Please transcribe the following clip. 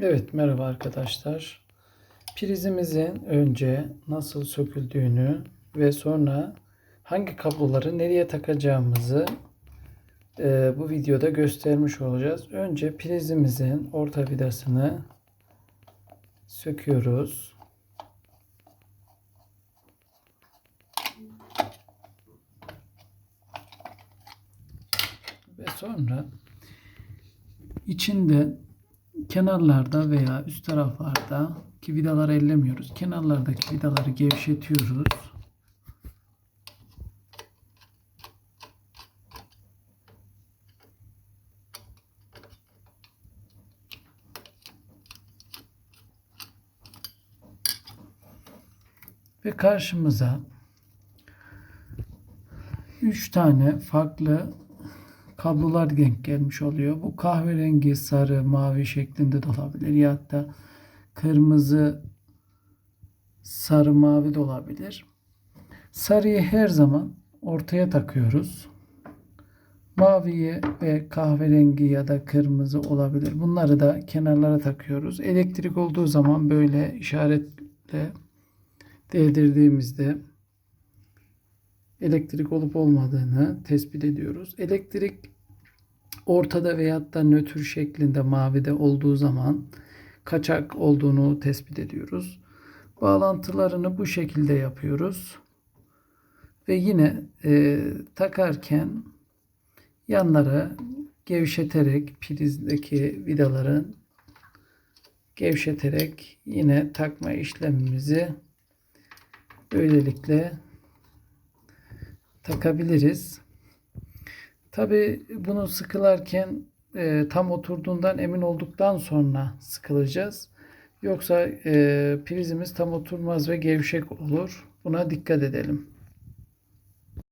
Evet merhaba arkadaşlar. Prizimizin önce nasıl söküldüğünü ve sonra hangi kabloları nereye takacağımızı e, bu videoda göstermiş olacağız. Önce prizimizin orta vidasını söküyoruz. Ve sonra içinde kenarlarda veya üst taraflarda ki vidaları ellemiyoruz. Kenarlardaki vidaları gevşetiyoruz. Ve karşımıza 3 tane farklı kablolar denk gelmiş oluyor. Bu kahverengi, sarı, mavi şeklinde de olabilir. Ya da kırmızı, sarı, mavi de olabilir. Sarıyı her zaman ortaya takıyoruz. Maviyi ve kahverengi ya da kırmızı olabilir. Bunları da kenarlara takıyoruz. Elektrik olduğu zaman böyle işaretle değdirdiğimizde elektrik olup olmadığını tespit ediyoruz. Elektrik ortada veyahut da nötr şeklinde mavide olduğu zaman kaçak olduğunu tespit ediyoruz. Bağlantılarını bu şekilde yapıyoruz. Ve yine e, takarken yanlara gevşeterek prizdeki vidaların gevşeterek yine takma işlemimizi böylelikle takabiliriz. Tabi bunu sıkılarken e, tam oturduğundan emin olduktan sonra sıkılacağız. Yoksa e, prizimiz tam oturmaz ve gevşek olur. Buna dikkat edelim.